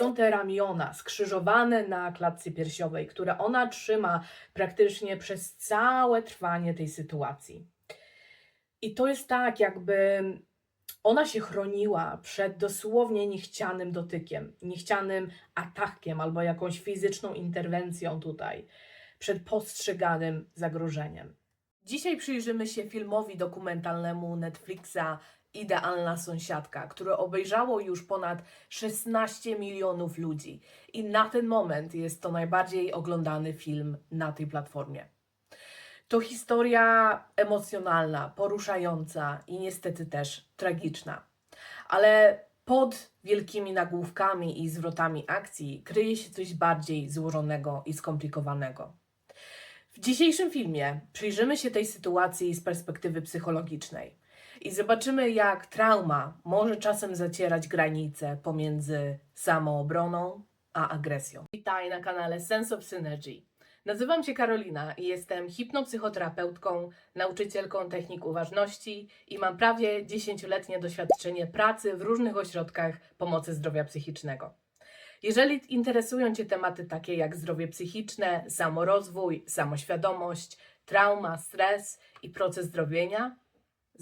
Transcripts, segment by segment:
Są te ramiona skrzyżowane na klatce piersiowej, które ona trzyma praktycznie przez całe trwanie tej sytuacji. I to jest tak, jakby ona się chroniła przed dosłownie niechcianym dotykiem, niechcianym atakiem albo jakąś fizyczną interwencją tutaj, przed postrzeganym zagrożeniem. Dzisiaj przyjrzymy się filmowi dokumentalnemu Netflixa Idealna sąsiadka, które obejrzało już ponad 16 milionów ludzi. I na ten moment jest to najbardziej oglądany film na tej platformie. To historia emocjonalna, poruszająca i niestety też tragiczna. Ale pod wielkimi nagłówkami i zwrotami akcji kryje się coś bardziej złożonego i skomplikowanego. W dzisiejszym filmie przyjrzymy się tej sytuacji z perspektywy psychologicznej i zobaczymy, jak trauma może czasem zacierać granice pomiędzy samoobroną a agresją. Witaj na kanale Sense of Synergy. Nazywam się Karolina i jestem hipnopsychoterapeutką, nauczycielką technik uważności i mam prawie 10-letnie doświadczenie pracy w różnych ośrodkach pomocy zdrowia psychicznego. Jeżeli interesują Cię tematy takie jak zdrowie psychiczne, samorozwój, samoświadomość, trauma, stres i proces zdrowienia,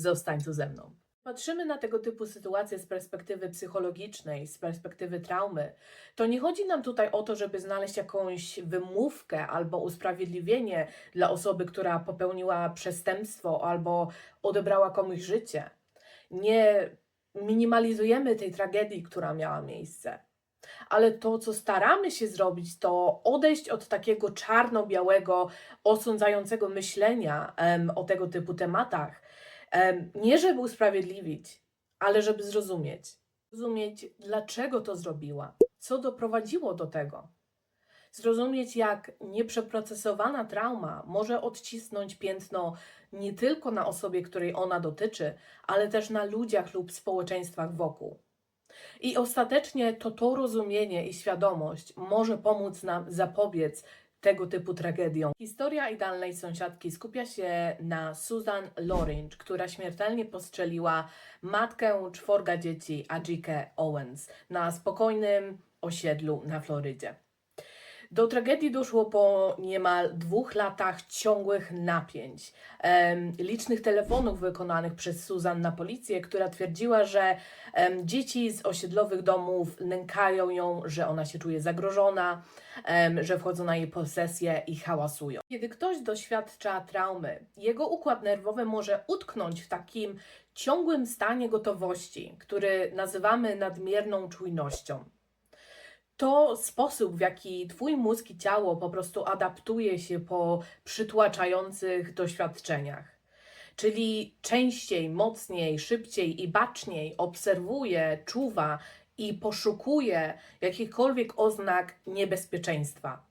zostań tu ze mną. Patrzymy na tego typu sytuacje z perspektywy psychologicznej, z perspektywy traumy, to nie chodzi nam tutaj o to, żeby znaleźć jakąś wymówkę albo usprawiedliwienie dla osoby, która popełniła przestępstwo albo odebrała komuś życie. Nie minimalizujemy tej tragedii, która miała miejsce. Ale to, co staramy się zrobić, to odejść od takiego czarno-białego, osądzającego myślenia em, o tego typu tematach. Nie żeby usprawiedliwić, ale żeby zrozumieć. Zrozumieć, dlaczego to zrobiła, co doprowadziło do tego. Zrozumieć, jak nieprzeprocesowana trauma może odcisnąć piętno nie tylko na osobie, której ona dotyczy, ale też na ludziach lub społeczeństwach wokół. I ostatecznie to to rozumienie i świadomość może pomóc nam zapobiec tego typu tragediom. Historia idealnej sąsiadki skupia się na Susan Loringe, która śmiertelnie postrzeliła matkę czworga dzieci, Ajikę Owens, na spokojnym osiedlu na Florydzie. Do tragedii doszło po niemal dwóch latach ciągłych napięć, licznych telefonów wykonanych przez Susan na policję, która twierdziła, że dzieci z osiedlowych domów nękają ją, że ona się czuje zagrożona, że wchodzą na jej posesję i hałasują. Kiedy ktoś doświadcza traumy, jego układ nerwowy może utknąć w takim ciągłym stanie gotowości, który nazywamy nadmierną czujnością to sposób, w jaki Twój mózg i ciało po prostu adaptuje się po przytłaczających doświadczeniach. Czyli częściej, mocniej, szybciej i baczniej obserwuje, czuwa i poszukuje jakichkolwiek oznak niebezpieczeństwa.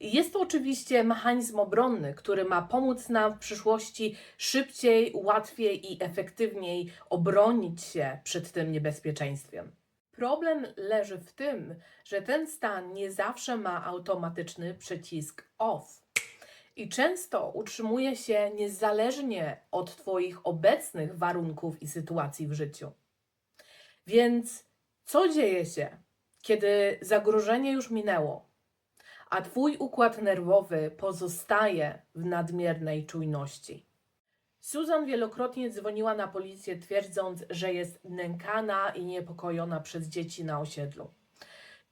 Jest to oczywiście mechanizm obronny, który ma pomóc nam w przyszłości szybciej, łatwiej i efektywniej obronić się przed tym niebezpieczeństwem. Problem leży w tym, że ten stan nie zawsze ma automatyczny przycisk off. I często utrzymuje się niezależnie od Twoich obecnych warunków i sytuacji w życiu. Więc co dzieje się, kiedy zagrożenie już minęło, a Twój układ nerwowy pozostaje w nadmiernej czujności? Susan wielokrotnie dzwoniła na policję, twierdząc, że jest nękana i niepokojona przez dzieci na osiedlu.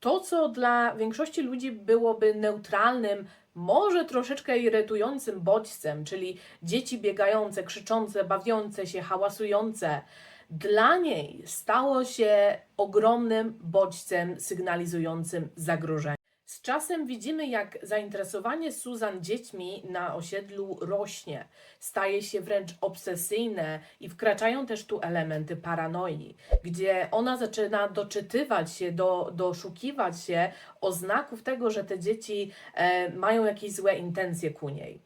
To, co dla większości ludzi byłoby neutralnym, może troszeczkę irytującym bodźcem, czyli dzieci biegające, krzyczące, bawiące się, hałasujące, dla niej stało się ogromnym bodźcem sygnalizującym zagrożenie. Z czasem widzimy, jak zainteresowanie Susan dziećmi na osiedlu rośnie, staje się wręcz obsesyjne i wkraczają też tu elementy paranoi, gdzie ona zaczyna doczytywać się, do, doszukiwać się oznaków tego, że te dzieci e, mają jakieś złe intencje ku niej.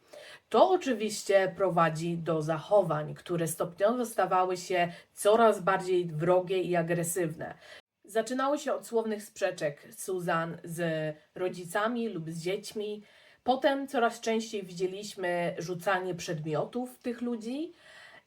To oczywiście prowadzi do zachowań, które stopniowo stawały się coraz bardziej wrogie i agresywne. Zaczynało się od słownych sprzeczek Susan z rodzicami lub z dziećmi. Potem coraz częściej widzieliśmy rzucanie przedmiotów tych ludzi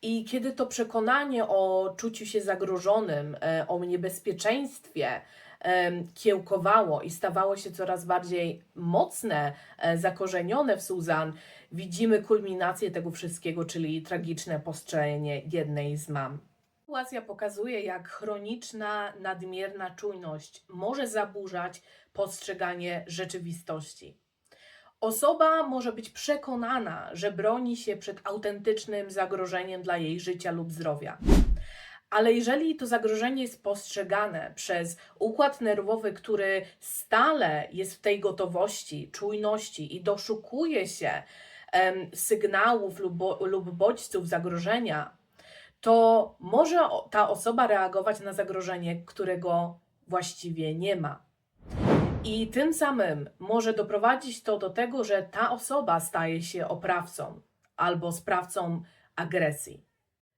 I kiedy to przekonanie o czuciu się zagrożonym, e, o niebezpieczeństwie em, kiełkowało i stawało się coraz bardziej mocne, e, zakorzenione w Susan, widzimy kulminację tego wszystkiego, czyli tragiczne postrzelenie jednej z mam. Sytuacja pokazuje, jak chroniczna, nadmierna czujność może zaburzać postrzeganie rzeczywistości. Osoba może być przekonana, że broni się przed autentycznym zagrożeniem dla jej życia lub zdrowia. Ale jeżeli to zagrożenie jest postrzegane przez układ nerwowy, który stale jest w tej gotowości, czujności i doszukuje się sygnałów lub, lub bodźców zagrożenia, to może ta osoba reagować na zagrożenie, którego właściwie nie ma. I tym samym może doprowadzić to do tego, że ta osoba staje się oprawcą albo sprawcą agresji.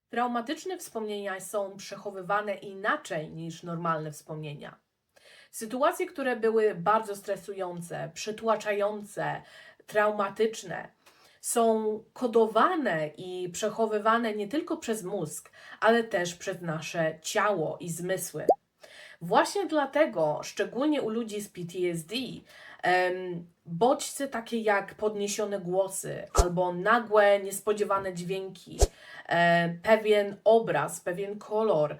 Traumatyczne wspomnienia są przechowywane inaczej niż normalne wspomnienia. Sytuacje, które były bardzo stresujące, przytłaczające, traumatyczne, są kodowane i przechowywane nie tylko przez mózg, ale też przez nasze ciało i zmysły. Właśnie dlatego, szczególnie u ludzi z PTSD, bodźce takie jak podniesione głosy albo nagłe, niespodziewane dźwięki, pewien obraz, pewien kolor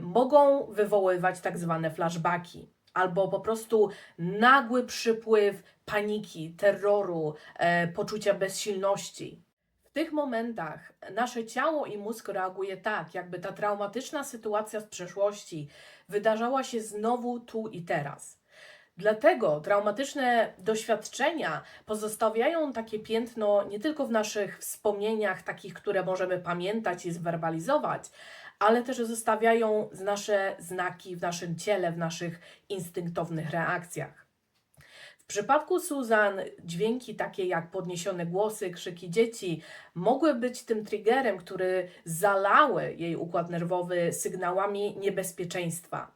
mogą wywoływać tak zwane flashbacki albo po prostu nagły przypływ paniki, terroru, e, poczucia bezsilności. W tych momentach nasze ciało i mózg reaguje tak, jakby ta traumatyczna sytuacja z przeszłości wydarzała się znowu tu i teraz. Dlatego traumatyczne doświadczenia pozostawiają takie piętno nie tylko w naszych wspomnieniach, takich, które możemy pamiętać i zwerbalizować, ale też zostawiają nasze znaki w naszym ciele, w naszych instynktownych reakcjach. Przypadku Susan dźwięki takie jak podniesione głosy, krzyki dzieci mogły być tym triggerem, który zalały jej układ nerwowy sygnałami niebezpieczeństwa,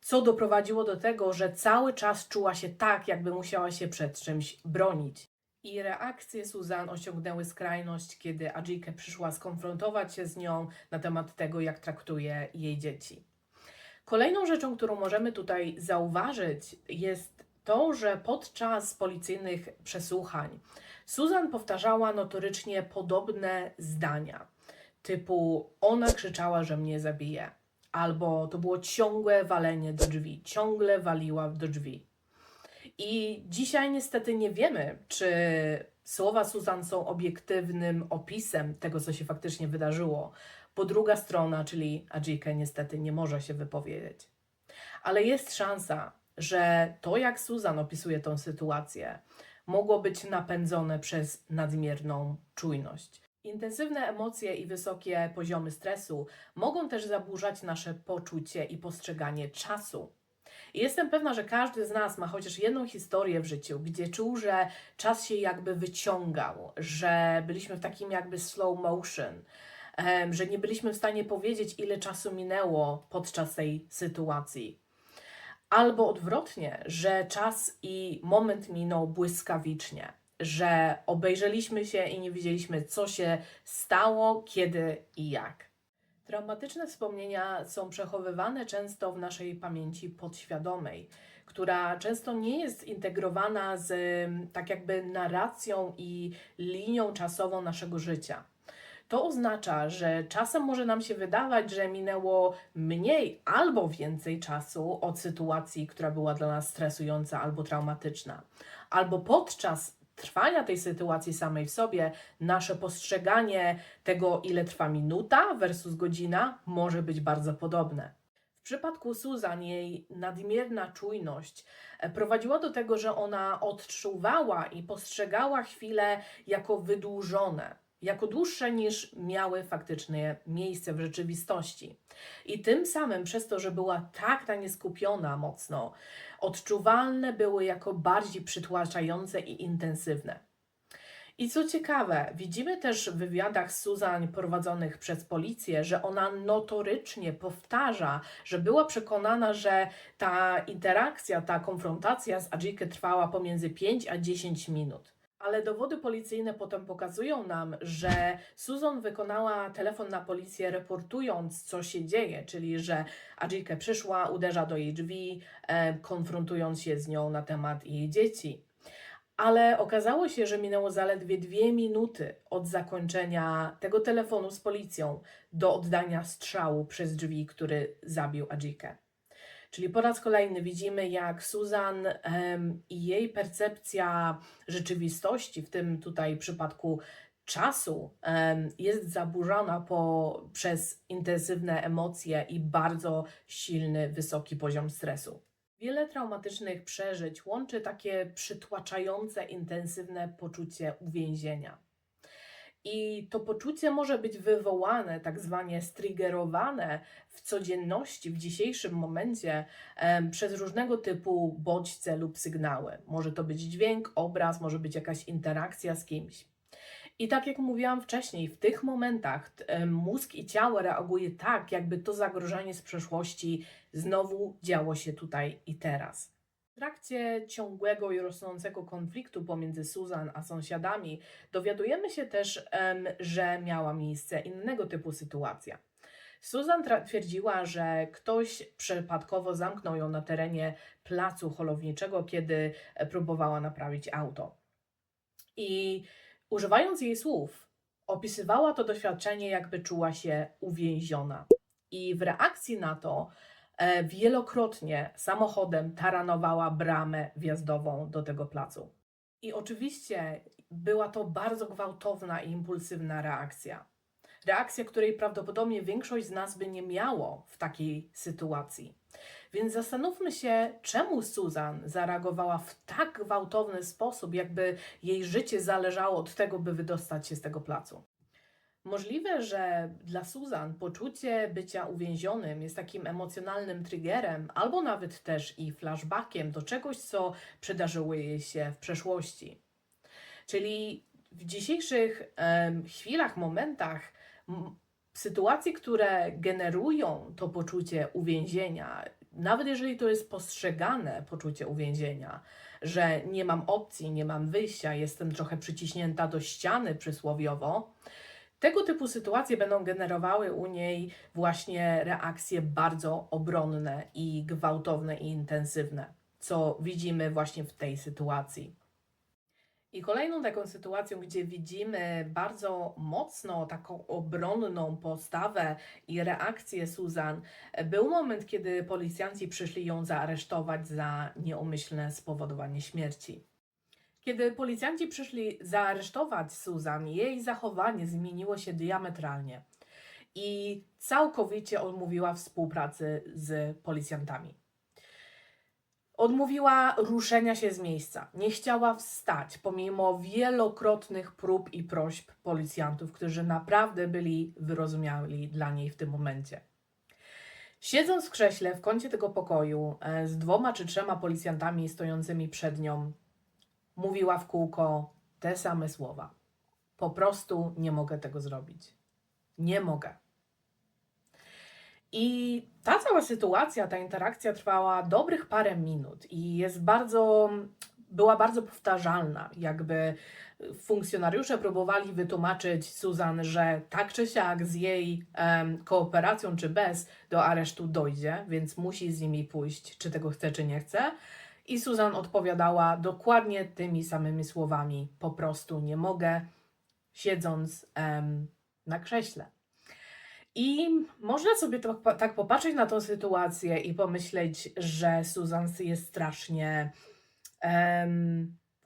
co doprowadziło do tego, że cały czas czuła się tak, jakby musiała się przed czymś bronić. I reakcje Susan osiągnęły skrajność, kiedy Ajike przyszła skonfrontować się z nią na temat tego, jak traktuje jej dzieci. Kolejną rzeczą, którą możemy tutaj zauważyć, jest to, że podczas policyjnych przesłuchań Susan powtarzała notorycznie podobne zdania, typu ona krzyczała, że mnie zabije, albo to było ciągłe walenie do drzwi, ciągle waliła do drzwi. I dzisiaj niestety nie wiemy, czy słowa Susan są obiektywnym opisem tego, co się faktycznie wydarzyło, bo druga strona, czyli Ajike, niestety nie może się wypowiedzieć. Ale jest szansa, że to, jak Susan opisuje tą sytuację, mogło być napędzone przez nadmierną czujność. Intensywne emocje i wysokie poziomy stresu mogą też zaburzać nasze poczucie i postrzeganie czasu. I Jestem pewna, że każdy z nas ma chociaż jedną historię w życiu, gdzie czuł, że czas się jakby wyciągał, że byliśmy w takim jakby slow motion, że nie byliśmy w stanie powiedzieć, ile czasu minęło podczas tej sytuacji. Albo odwrotnie, że czas i moment minął błyskawicznie, że obejrzeliśmy się i nie wiedzieliśmy, co się stało, kiedy i jak. Traumatyczne wspomnienia są przechowywane często w naszej pamięci podświadomej, która często nie jest integrowana z tak jakby narracją i linią czasową naszego życia. To oznacza, że czasem może nam się wydawać, że minęło mniej albo więcej czasu od sytuacji, która była dla nas stresująca albo traumatyczna, albo podczas trwania tej sytuacji samej w sobie, nasze postrzeganie tego, ile trwa minuta versus godzina, może być bardzo podobne. W przypadku Susan jej nadmierna czujność e, prowadziła do tego, że ona odczuwała i postrzegała chwile jako wydłużone, jako dłuższe niż miały faktycznie miejsce w rzeczywistości. I tym samym, przez to, że była tak na nie skupiona mocno, odczuwalne były jako bardziej przytłaczające i intensywne. I co ciekawe, widzimy też w wywiadach Susan prowadzonych przez policję, że ona notorycznie powtarza, że była przekonana, że ta interakcja, ta konfrontacja z Ajike trwała pomiędzy 5 a 10 minut. Ale dowody policyjne potem pokazują nam, że Susan wykonała telefon na policję, raportując, co się dzieje, czyli że Ajike przyszła, uderza do jej drzwi, e, konfrontując się z nią na temat jej dzieci. Ale okazało się, że minęło zaledwie dwie minuty od zakończenia tego telefonu z policją do oddania strzału przez drzwi, który zabił Ajikę. Czyli po raz kolejny widzimy, jak Susan i jej percepcja rzeczywistości, w tym tutaj przypadku czasu, jest zaburzona po, przez intensywne emocje i bardzo silny, wysoki poziom stresu. Wiele traumatycznych przeżyć łączy takie przytłaczające, intensywne poczucie uwięzienia. I to poczucie może być wywołane, tak zwanie striggerowane w codzienności, w dzisiejszym momencie przez różnego typu bodźce lub sygnały. Może to być dźwięk, obraz, może być jakaś interakcja z kimś. I tak jak mówiłam wcześniej, w tych momentach mózg i ciało reaguje tak, jakby to zagrożenie z przeszłości znowu działo się tutaj i teraz. Trakcie ciągłego i rosnącego konfliktu pomiędzy Susan a sąsiadami dowiadujemy się też, że miała miejsce innego typu sytuacja. Susan twierdziła, że ktoś przypadkowo zamknął ją na terenie placu holowniczego, kiedy e, próbowała naprawić auto. I używając jej słów, opisywała to doświadczenie, jakby czuła się uwięziona. I w reakcji na to wielokrotnie samochodem taranowała bramę wjazdową do tego placu. I oczywiście była to bardzo gwałtowna i impulsywna reakcja. Reakcja, której prawdopodobnie większość z nas by nie miało w takiej sytuacji. Więc zastanówmy się, czemu Susan zareagowała w tak gwałtowny sposób, jakby jej życie zależało od tego, by wydostać się z tego placu. Możliwe, że dla Susan poczucie bycia uwięzionym jest takim emocjonalnym triggerem, albo nawet też i flashbackiem do czegoś, co przydarzyło jej się w przeszłości. Czyli w dzisiejszych chwilach, momentach, m, sytuacje, które generują to poczucie uwięzienia, nawet jeżeli to jest postrzegane poczucie uwięzienia, że nie mam opcji, nie mam wyjścia, jestem trochę przyciśnięta do ściany przysłowiowo, tego typu sytuacje będą generowały u niej właśnie reakcje bardzo obronne i gwałtowne i intensywne, co widzimy właśnie w tej sytuacji. I kolejną taką sytuacją, gdzie widzimy bardzo mocno taką obronną postawę i reakcję Susan, był moment, kiedy policjanci przyszli ją zaaresztować za nieumyślne spowodowanie śmierci. Kiedy policjanci przyszli zaaresztować Susan, jej zachowanie zmieniło się diametralnie i całkowicie odmówiła współpracy z policjantami. Odmówiła ruszenia się z miejsca. Nie chciała wstać, pomimo wielokrotnych prób i prośb policjantów, którzy naprawdę byli wyrozumiali dla niej w tym momencie. Siedząc w krześle w kącie tego pokoju e, z dwoma czy trzema policjantami stojącymi przed nią, mówiła w kółko te same słowa. Po prostu nie mogę tego zrobić. Nie mogę. I ta cała sytuacja, ta interakcja trwała dobrych parę minut i jest bardzo, była bardzo powtarzalna. Jakby funkcjonariusze próbowali wytłumaczyć Susan, że tak czy siak z jej em, kooperacją czy bez do aresztu dojdzie, więc musi z nimi pójść, czy tego chce, czy nie chce. I Susan odpowiadała dokładnie tymi samymi słowami: Po prostu nie mogę, siedząc em, na krześle. I można sobie to, tak popatrzeć na tą sytuację i pomyśleć, że Susan jest strasznie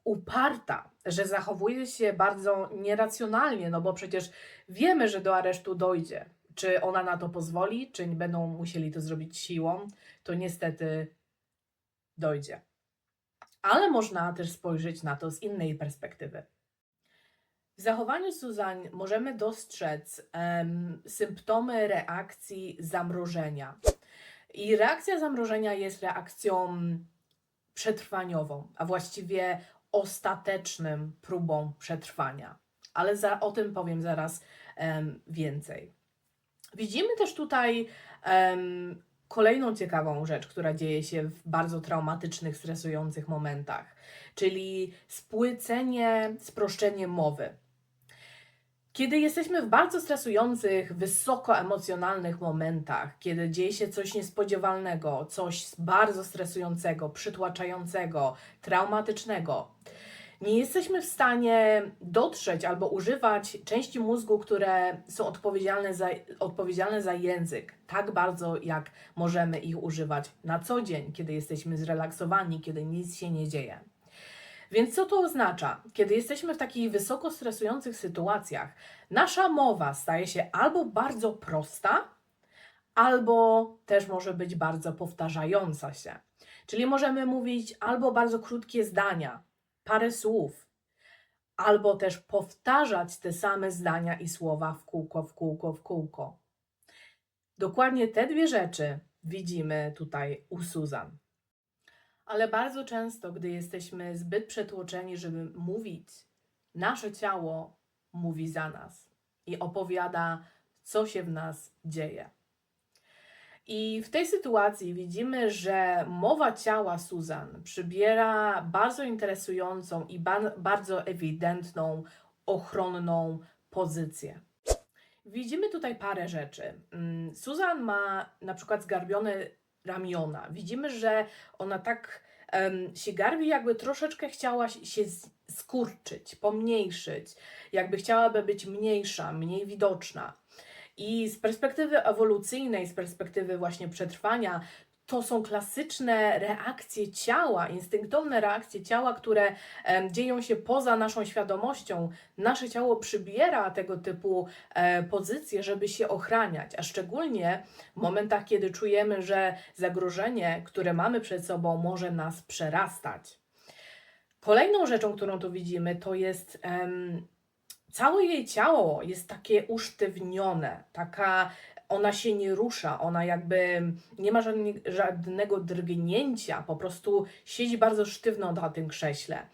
uparta, że zachowuje się bardzo nieracjonalnie, no bo przecież wiemy, że do aresztu dojdzie. Czy ona na to pozwoli, czy będą musieli to zrobić siłą, to niestety dojdzie. Ale można też spojrzeć na to z innej perspektywy. W zachowaniu Suzanne możemy dostrzec em, symptomy reakcji zamrożenia. I reakcja zamrożenia jest reakcją przetrwaniową, a właściwie ostatecznym próbą przetrwania. Ale za, o tym powiem zaraz em, więcej. Widzimy też tutaj em, kolejną ciekawą rzecz, która dzieje się w bardzo traumatycznych, stresujących momentach, czyli spłycenie, sproszczenie mowy. Kiedy jesteśmy w bardzo stresujących, wysoko emocjonalnych momentach, kiedy dzieje się coś niespodziewalnego, coś bardzo stresującego, przytłaczającego, traumatycznego, nie jesteśmy w stanie dotrzeć albo używać części mózgu, które są odpowiedzialne za, odpowiedzialne za język, tak bardzo jak możemy ich używać na co dzień, kiedy jesteśmy zrelaksowani, kiedy nic się nie dzieje. Więc co to oznacza? Kiedy jesteśmy w takich wysoko stresujących sytuacjach, nasza mowa staje się albo bardzo prosta, albo też może być bardzo powtarzająca się. Czyli możemy mówić albo bardzo krótkie zdania, parę słów, albo też powtarzać te same zdania i słowa w kółko, w kółko, w kółko. Dokładnie te dwie rzeczy widzimy tutaj u Susan. Ale bardzo często, gdy jesteśmy zbyt przetłoczeni, żeby mówić, nasze ciało mówi za nas i opowiada, co się w nas dzieje. I w tej sytuacji widzimy, że mowa ciała Susan przybiera bardzo interesującą i ba- bardzo ewidentną, ochronną pozycję. Widzimy tutaj parę rzeczy. Mm, Susan ma na przykład zgarbione ramiona. Widzimy, że ona tak em, się garbi, jakby troszeczkę chciała się- skurczyć, pomniejszyć, jakby chciałaby być mniejsza, mniej widoczna. I z perspektywy ewolucyjnej, z perspektywy właśnie przetrwania, to są klasyczne reakcje ciała, instynktowne reakcje ciała, które em, dzieją się poza naszą świadomością. Nasze ciało przybiera tego typu e, pozycje, żeby się ochraniać, a szczególnie w momentach, kiedy czujemy, że zagrożenie, które mamy przed sobą, może nas przerastać. Kolejną rzeczą, którą tu widzimy, to jest całe jej ciało jest takie usztywnione, taka ona się nie rusza, ona jakby nie ma żadnie, żadnego drgnięcia, po prostu siedzi bardzo sztywno na tym krześle.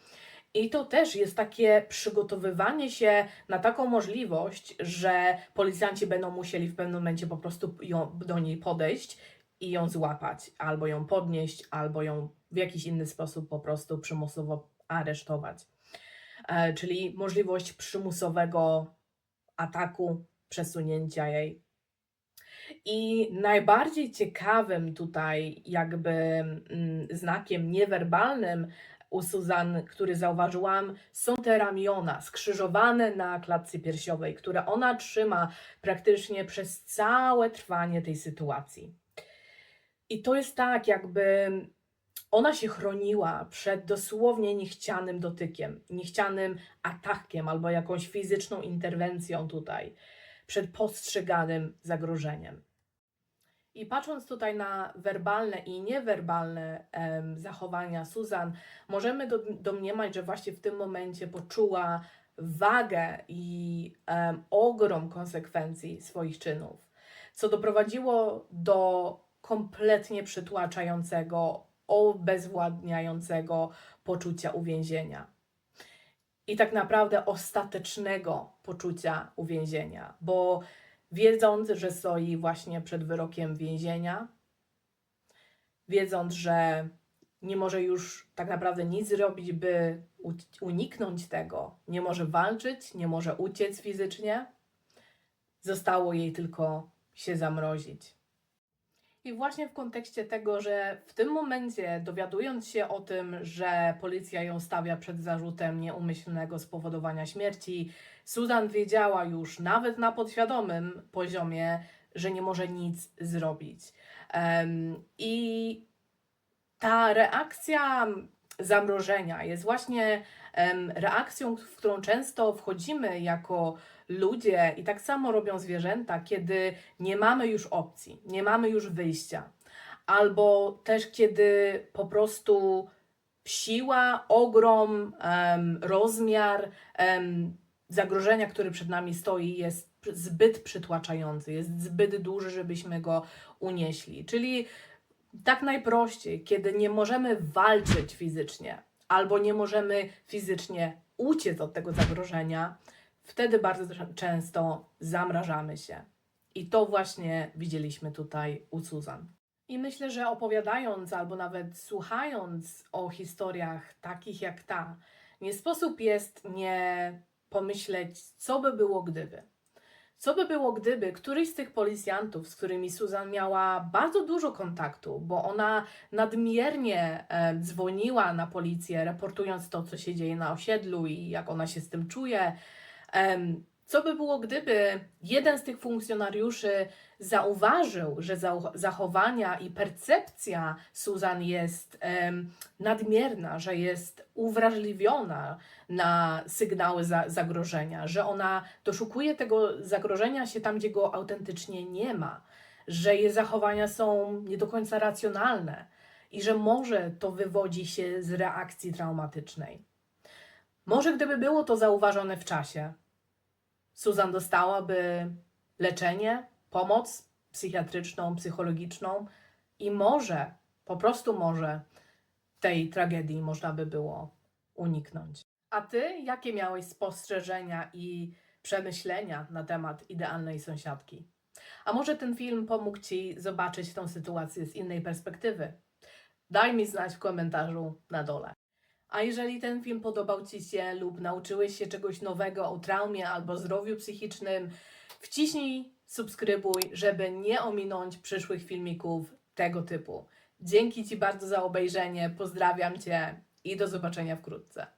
I to też jest takie przygotowywanie się na taką możliwość, że policjanci będą musieli w pewnym momencie po prostu ją, do niej podejść i ją złapać, albo ją podnieść, albo ją w jakiś inny sposób po prostu przymusowo aresztować. E, czyli możliwość przymusowego ataku, przesunięcia jej. I najbardziej ciekawym tutaj, jakby mm, znakiem niewerbalnym u Suzan, który zauważyłam, są te ramiona skrzyżowane na klatce piersiowej, które ona trzyma praktycznie przez całe trwanie tej sytuacji. I to jest tak, jakby ona się chroniła przed dosłownie niechcianym dotykiem, niechcianym atakiem albo jakąś fizyczną interwencją tutaj, przed postrzeganym zagrożeniem. I patrząc tutaj na werbalne i niewerbalne em, zachowania Susan, możemy do, domniemać, że właśnie w tym momencie poczuła wagę i em, ogrom konsekwencji swoich czynów, co doprowadziło do kompletnie przytłaczającego, obezwładniającego poczucia uwięzienia. I tak naprawdę ostatecznego poczucia uwięzienia, bo wiedząc, że stoi właśnie przed wyrokiem więzienia, wiedząc, że nie może już tak naprawdę nic zrobić, by uniknąć tego, nie może walczyć, nie może uciec fizycznie, zostało jej tylko się zamrozić. I właśnie w kontekście tego, że w tym momencie, dowiadując się o tym, że policja ją stawia przed zarzutem nieumyślnego spowodowania śmierci, Susan wiedziała już nawet na podświadomym poziomie, że nie może nic zrobić. Em, I ta reakcja zamrożenia jest właśnie em, reakcją, w którą często wchodzimy jako ludzie i tak samo robią zwierzęta, kiedy nie mamy już opcji, nie mamy już wyjścia, albo też kiedy po prostu siła, ogrom, rozmiar zagrożenia, który przed nami stoi, jest zbyt przytłaczający, jest zbyt duży, żebyśmy go unieśli. Czyli tak najprościej, kiedy nie możemy walczyć fizycznie, albo nie możemy fizycznie uciec od tego zagrożenia, wtedy bardzo często zamrażamy się. I to właśnie widzieliśmy tutaj u Susan. I myślę, że opowiadając albo nawet słuchając o historiach takich jak ta, nie sposób jest nie pomyśleć, co by było gdyby. Co by było, gdyby któryś z tych policjantów, z którymi Susan miała bardzo dużo kontaktu, bo ona nadmiernie e, dzwoniła na policję, raportując to, co się dzieje na osiedlu i jak ona się z tym czuje. Co by było, gdyby jeden z tych funkcjonariuszy zauważył, że zachowania i percepcja Susan jest nadmierna, że jest uwrażliwiona na sygnały za- zagrożenia, że ona doszukuje tego zagrożenia się tam, gdzie go autentycznie nie ma, że jej zachowania są nie do końca racjonalne i że może to wywodzi się z reakcji traumatycznej. Może gdyby było to zauważone w czasie, Susan dostałaby leczenie, pomoc psychiatryczną, psychologiczną i może, po prostu może, tej tragedii można by było uniknąć. A ty, jakie miałeś spostrzeżenia i przemyślenia na temat idealnej sąsiadki? A może ten film pomógł ci zobaczyć tę sytuację z innej perspektywy? Daj mi znać w komentarzu na dole. A jeżeli ten film podobał Ci się lub nauczyłeś się czegoś nowego o traumie albo zdrowiu psychicznym, wciśnij subskrybuj, żeby nie ominąć przyszłych filmików tego typu. Dzięki Ci bardzo za obejrzenie, pozdrawiam Cię i do zobaczenia wkrótce.